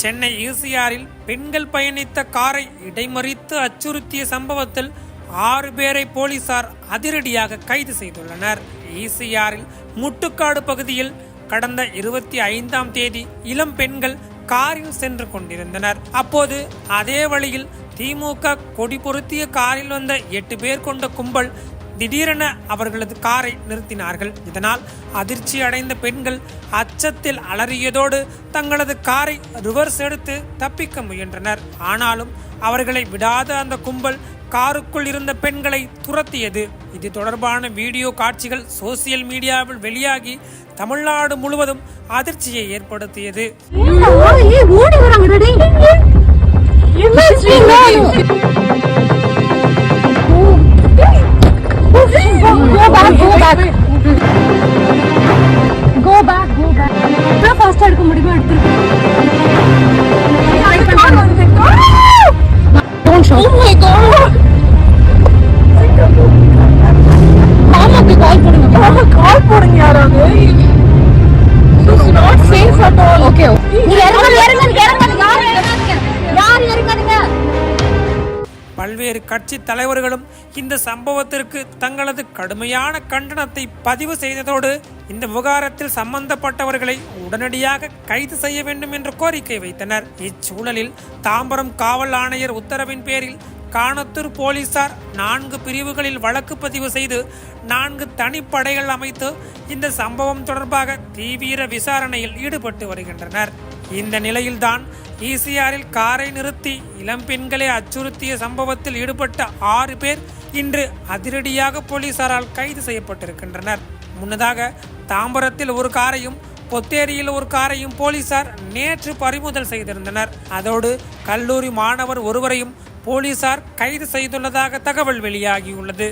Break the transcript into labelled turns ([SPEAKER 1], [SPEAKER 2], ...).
[SPEAKER 1] சென்னை ஈசிஆரில் பெண்கள் பயணித்த காரை இடைமறித்து அச்சுறுத்திய சம்பவத்தில் ஆறு பேரை போலீசார் அதிரடியாக கைது செய்துள்ளனர். ஈசிஆரில் முட்டுக்காடு பகுதியில் கடந்த இருபத்தி ஐந்தாம் தேதி இளம் பெண்கள் காரில் சென்று கொண்டிருந்தனர். அப்போது அதே வழியில் திமுக கொடி பொருத்திய காரில் வந்த எட்டு பேர் கொண்ட கும்பல் திடீரென அவர்களது காரை நிறுத்தினார்கள் இதனால் அதிர்ச்சி அடைந்த பெண்கள் அச்சத்தில் அலறியதோடு தங்களது காரை ரிவர்ஸ் எடுத்து தப்பிக்க முயன்றனர் ஆனாலும் அவர்களை விடாத அந்த கும்பல் காருக்குள் இருந்த பெண்களை துரத்தியது இது தொடர்பான வீடியோ காட்சிகள் சோசியல் மீடியாவில் வெளியாகி தமிழ்நாடு முழுவதும் அதிர்ச்சியை ஏற்படுத்தியது
[SPEAKER 2] Oh Don't மாமாக்கு கால் போடுங்க. மாமா கால் போடுங்க யாராவது.
[SPEAKER 1] பல்வேறு கட்சி தலைவர்களும் இந்த சம்பவத்திற்கு தங்களது கடுமையான கண்டனத்தை பதிவு செய்ததோடு இந்த விவகாரத்தில் சம்பந்தப்பட்டவர்களை உடனடியாக கைது செய்ய வேண்டும் என்ற கோரிக்கை வைத்தனர். இச்சூழலில் தாம்பரம் காவல் ஆணையர் உத்தரவின் பேரில் காணத்தூர் போலீசார் நான்கு பிரிவுகளில் வழக்கு பதிவு செய்து நான்கு தனிப்படைகள் அமைத்து இந்த சம்பவம் தொடர்பாக தீவிர விசாரணையில் ஈடுபட்டு வருகின்றனர். இந்த நிலையில்தான் ஈசிஆரில் காரை நிறுத்தி இளம்பெண்களை அச்சுறுத்திய சம்பவத்தில் ஈடுபட்ட ஆறு பேர் இன்று அதிரடியாக போலீசாரால் கைது செய்யப்பட்டிருக்கின்றனர். முன்னதாக தாம்பரத்தில் ஒரு காரையும் பொத்தேரியில் ஒரு காரையும் போலீசார் நேற்று பறிமுதல் செய்திருந்தனர். அதோடு கல்லூரி மாணவர் ஒருவரையும் போலீசார் கைது செய்துள்ளதாக தகவல் வெளியாகியுள்ளது.